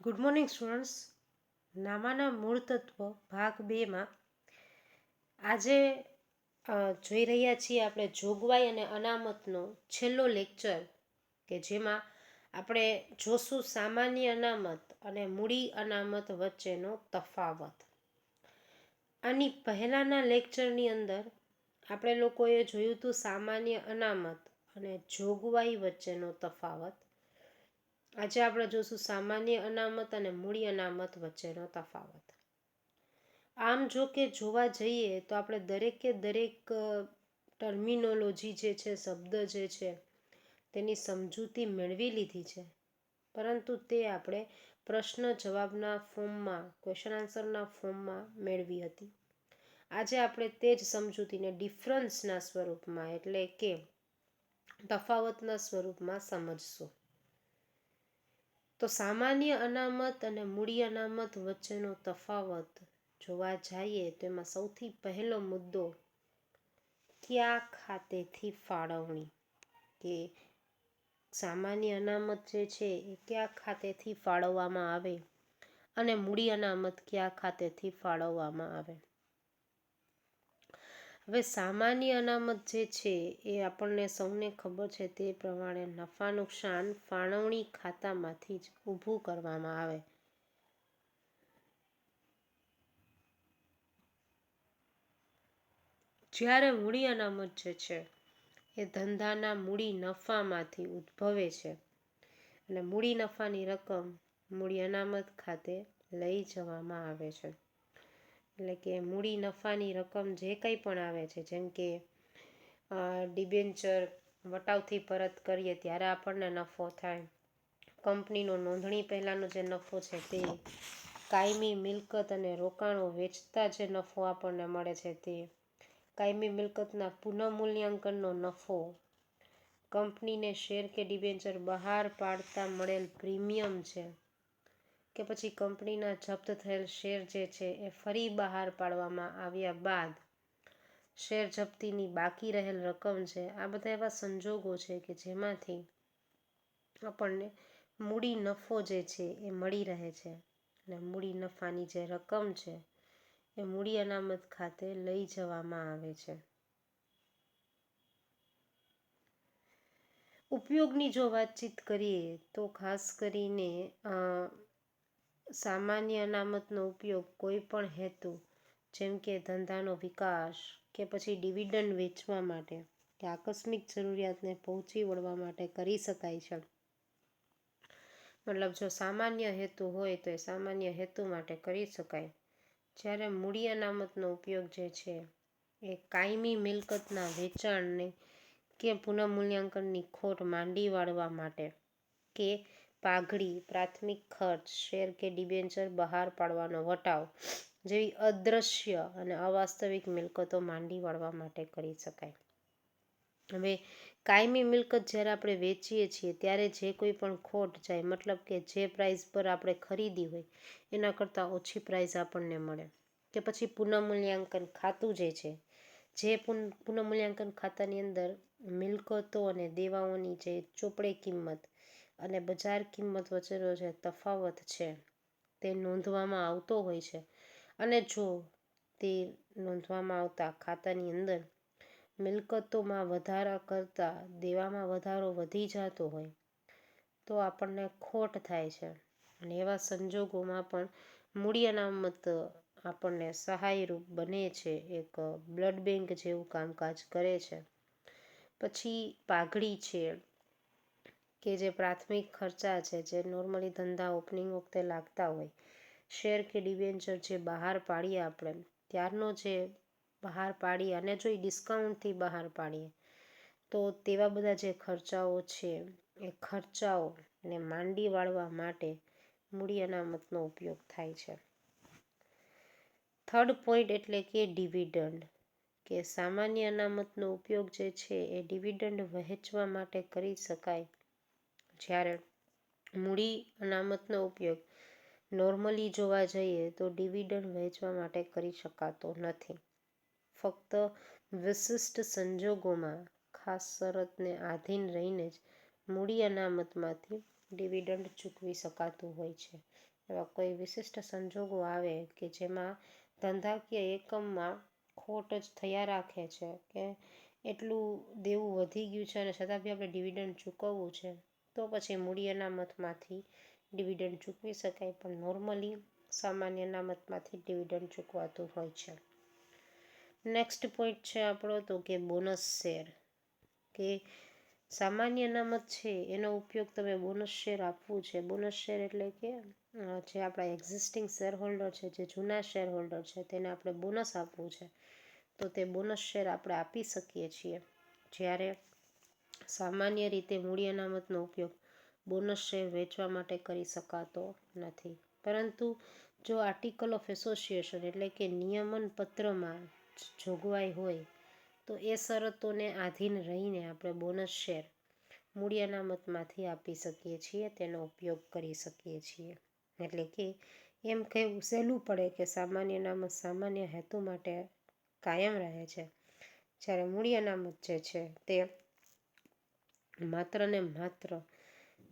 Good morning students નામાના મૂળ તત્વ ભાગ બેમાં આજે જોઈ રહ્યા છીએ આપણે જોગવાઈ અને અનામતનો છેલ્લો લેક્ચર કે જેમાં આપણે જોશું સામાન્ય અનામત અને મૂડી અનામત વચ્ચેનો તફાવત. આની પહેલાંના લેક્ચરની અંદર આપણે લોકોએ જોયું હતું સામાન્ય અનામત અને જોગવાઈ વચ્ચેનો તફાવત. આજે આપણે જોશું સામાન્ય અનામત અને મૂડી અનામત વચ્ચેનો તફાવત. આમ જો કે જોવા જઈએ તો આપણે દરેકે દરેક ટર્મિનોલોજી જે છે, શબ્દ જે છે, તેની સમજૂતી મેળવી લીધી છે. પરંતુ તે આપણે પ્રશ્ન જવાબના ફોર્મમાં ક્વેશ્ચન આન્સરના ફોર્મમાં મેળવી હતી. આજે આપણે તે જ સમજૂતીને ડિફરન્સના સ્વરૂપમાં એટલે કે તફાવતના સ્વરૂપમાં સમજશું. તો સામાન્ય અનામત અને મૂડી અનામત વચ્ચેનો તફાવત જોવા જઈએ તો એમાં સૌથી પહેલો મુદ્દો કયા ખાતેથી ફાળવણી? કે સામાન્ય અનામત જે છે એ કયા ખાતેથી ફાળવવામાં આવે? અને મૂડી અનામત કયા ખાતેથી ફાળવવામાં આવે? હવે સામાન્ય અનામત જે છે એ આપણને સૌને ખબર છે તે પ્રમાણે નફા, નુકસાન ફાળવણી ખાતામાંથી જ ઊભું કરવામાં આવે. જ્યારે મૂડી અનામત જે છે એ ધંધાના મૂડી નફામાંથી ઉદ્ભવે છે અને મૂડી નફાની રકમ મૂડી અનામત ખાતે લઈ જવામાં આવે છે. એટલે કે મૂડી, નફાની રકમ જે કંઈ પણ આવે છે, જેમ કે ડિબેન્ચર, વટાવથી પરત કરીએ ત્યારે આપણને નફો થાય. કંપનીનો નોંધણી પહેલાંનો જે નફો છે તે કાયમી મિલકત અને રોકાણો વેચતા જે નફો આપણને મળે છે તે કાયમી મિલકતના પુનઃમૂલ્યાંકનનો નફો કંપનીને શેર કે ડિબેન્ચર બહાર પાડતા મળેલ પ્રીમિયમ છે. કે પછી કંપનીના જપ્ત થયેલ શેર જે છે એ ફરી બહાર પાડવામાં આવ્યા બાદ શેર જપ્તીની બાકી રહેલ રકમ છે, આ બધા એવા સંજોગો છે કે જેમાંથી આપણને મૂડી નફો જે છે એ મળી રહે છે અને મૂડી નફાની જે રકમ છે એ મૂડી અનામત ખાતે લઈ જવામાં આવે છે. ઉપયોગની જો વાતચીત કરીએ તો ખાસ કરીને સામાન્ય અનામતનો ઉપયોગ કોઈ પણ હેતુ, જેમ કે ધંધાનો વિકાસ કે પછી ડિવિડન્ડ વેચવા માટે, કે આકસ્મિક જરૂરિયાતને પહોંચી વળવા માટે કરી શકાય છે. મતલબ જો સામાન્ય હેતુ હોય તો એ સામાન્ય હેતુ માટે કરી શકાય. જ્યારે મૂડી અનામતનો ઉપયોગ જે છે, એ કાયમી મિલકતના વેચાણને કે પુનઃમૂલ્યાંકનની ખોટ માંડી વાળવા માટે, કે પાઘડી, પ્રાથમિક ખર્ચ, શેર કે ડિબેન્ચર બહાર પાડવાનો વટાવ જેવી અદ્રશ્ય અને અવાસ્તવિક મિલકતો માંડી વાળવા માટે કરી શકાય. હવે, કાયમી મિલકત જ્યારે આપણે વેચીએ છીએ, ત્યારે જે કોઈ પણ ખોટ જાય, મતલબ કે જે પ્રાઇસ પર આપણે ખરીદી હોય, એના કરતાં ઓછી પ્રાઇસ આપણને મળે. કે પછી પુનઃમૂલ્યાંકન ખાતું જે છે, જે પુનઃમૂલ્યાંકન ખાતાની અંદર મિલકતો અને દેવાઓની જે ચોપડે કિંમત અને બજાર કિંમત વચ્ચેનો જે તફાવત છે તે નોંધવામાં આવતો હોય છે. અને જો તે નોંધવામાં આવતા ખાતાની અંદર મિલકતોમાં વધારા કરતાં દેવામાં વધારો વધી જતો હોય, તો આપણને ખોટ થાય છે. અને એવા સંજોગોમાં પણ મૂડી અનામત આપણને સહાયરૂપ બને છે. એક બ્લડ બેંક જેવું કામકાજ કરે છે. પછી પાઘડી છે. કે જે પ્રાથમિક ખર્ચા છે, જે નોર્મલી ધંધા ઓપનિંગ વખતે લાગતા હોય શેર કે ડિબેન્ચર જે બહાર પાડીએ આપણે, ત્યારનો જે બહાર પાડીએ અને જો એ ડિસ્કાઉન્ટથી બહાર પાડીએ, તો તેવા બધા જે ખર્ચાઓ છે, એ ખર્ચાઓને માંડી વાળવા માટે મૂડી અનામતનો ઉપયોગ થાય છે. થર્ડ પોઈન્ટ એટલે કે ડિવિડન્ડ કે સામાન્ય અનામતનો ઉપયોગ જે છે, એ ડિવિડન્ડ વહેંચવા માટે કરી શકાય જ્યારે મૂડી અનામતનો ઉપયોગ નોર્મલી જોવા જઈએ તો ડિવિડન્ડ વહેંચવા માટે કરી શકાતો નથી. ફક્ત વિશિષ્ટ સંજોગોમાં ખાસ શરતને આધીન રહીને જ મૂડી અનામતમાંથી ડિવિડન્ડ ચૂકવી શકાતું હોય છે. એવા કોઈ વિશિષ્ટ સંજોગો આવે કે જેમાં ધંધાકીય એકમમાં ખોટ જ થયા રાખે છે કે એટલું દેવું વધી ગયું છે અને છતાં બી આપણે ડિવિડન્ડ ચૂકવવું છે? તો પછી મૂડી અનામતમાંથી ડિવિડન્ડ ચૂકવી શકાય, પણ નોર્મલી સામાન્ય અનામતમાંથી ડિવિડન્ડ ચૂકવાતું હોય છે. નેક્સ્ટ પોઈન્ટ છે આપણો તો કે બોનસ શેર. કે સામાન્ય અનામત છે એનો ઉપયોગ તમે બોનસ શેર આપવું છે. બોનસ શેર એટલે કે જે આપણા એક્ઝિસ્ટિંગ શેર હોલ્ડર છે, જે જૂના શેર હોલ્ડર છે, તેને આપણે બોનસ આપવું છે. તો તે બોનસ શેર આપણે આપી શકીએ છીએ. જ્યારે સામાન્ય રીતે મૂડી અનામતનો ઉપયોગ બોનસ શેર વેચવા માટે કરી શકાતો નથી. પરંતુ જો આર્ટિકલ ઓફ એસોસિએશન એટલે કે નિયમન પત્રમાં જોગવાઈ હોય, તો એ શરતોને આધીન રહીને આપણે બોનસ શેર મૂડી અનામતમાંથી આપી શકીએ છીએ, તેનો ઉપયોગ કરી શકીએ છીએ. એટલે કે એમ કહેવું સહેલું પડે કે સામાન્ય અનામત સામાન્ય હેતુ માટે કાયમ રહે છે. જ્યારે મૂડી અનામત જે છે તે માત્ર ને માત્ર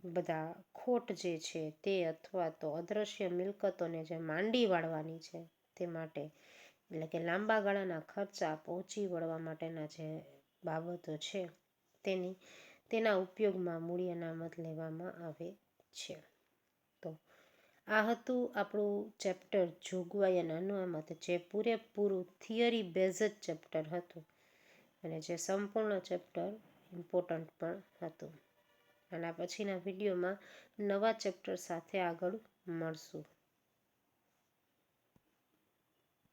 બધા ખોટ જે છે તે અથવા તો અદ્રશ્ય મિલકતોને જે માંડી વાળવાની છે તે માટે, એટલે કે લાંબા ગાળાના ખર્ચા પહોંચી વળવા માટેના જે બાબતો છે તેની, તેના ઉપયોગમાં મૂડી અનામત લેવામાં આવે છે. તો આ હતું આપણું ચેપ્ટર જોગવાઈ અને અનામત જે પૂરેપૂરું થિયરી બેઝ ચેપ્ટર હતું. અને જે સંપૂર્ણ ચેપ્ટર ઇમ્પોર્ટન્ટ પણ હતું. આના પછીના વિડીયોમાં નવા ચેપ્ટર સાથે આગળ મળશું.